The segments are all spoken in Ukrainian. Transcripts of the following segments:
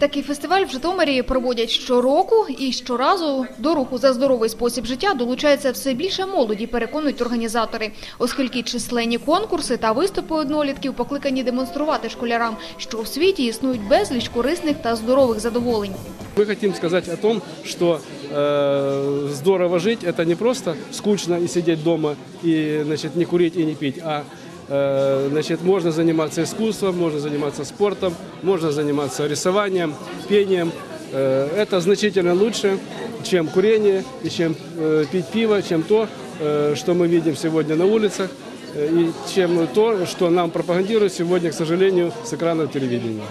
Такий фестиваль в Житомирі проводять щороку і щоразу до руху за здоровий спосіб життя долучається все більше молоді, переконують організатори, оскільки численні конкурси та виступи однолітків покликані демонструвати школярам, що у світі існують безліч корисних та здорових задоволень. Мы хотим сказать о том, что э, здорово жить это не просто скучно и сидеть дома и значит, не курить и не пить, а э, значит, можно заниматься искусством, можно заниматься спортом, можно заниматься рисованием, пением. Э, это значительно лучше, чем курение и чем э, пить пиво, чем то, э, что мы видим сегодня на улицах, э, и чем то, что нам пропагандируют сегодня, к сожалению, с экранов телевидения.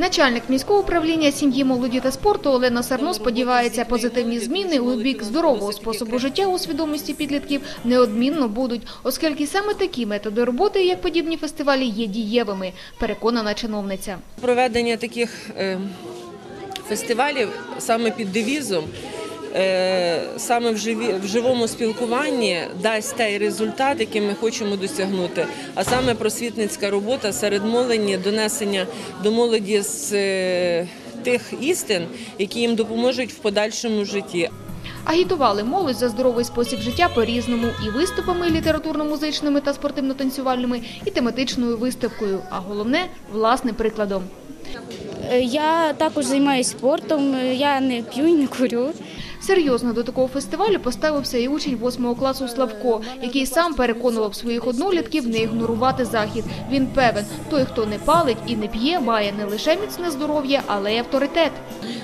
Начальник міського управління сім'ї, молоді та спорту Олена Сарно сподівається, позитивні зміни у бік здорового способу життя у свідомості підлітків неодмінно будуть, оскільки саме такі методи роботи, як подібні фестивалі, є дієвими, переконана чиновниця. Проведення таких е, фестивалів саме під девізом, саме в, живі, в живому спілкуванні дасть той результат, який ми хочемо досягнути. А саме просвітницька робота серед молоді, донесення до молоді з е, тих істин, які їм допоможуть в подальшому житті. Агітували молодь за здоровий спосіб життя по-різному і виступами літературно-музичними та спортивно-танцювальними, і тематичною виставкою, а головне – власним прикладом. Е, Я також займаюся спортом, е, я не п'ю і не курю. Серйозно до такого фестивалю поставився і учень 8 класу Славко, який сам переконував своїх однолітків не ігнорувати захід. Він певен, той, хто не палить і не п'є, має не лише міцне здоров'я, але й авторитет.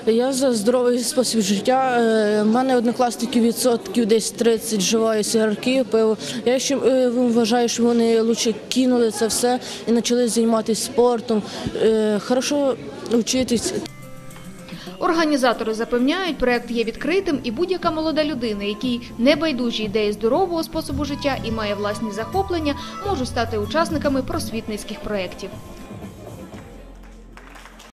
Я за здоровий спосіб життя. Е, У мене однокласників відсотків десь 30 вживає сигарки, пиво. Я ще е, вважаю, що вони лучше кинули це все і почали займатися спортом. Е, Хорошо вчитись. Організатори запевняють, проект є відкритим, і будь-яка молода людина, якій не байдужі ідеї здорового способу життя і має власні захоплення, можуть стати учасниками просвітницьких проєктів.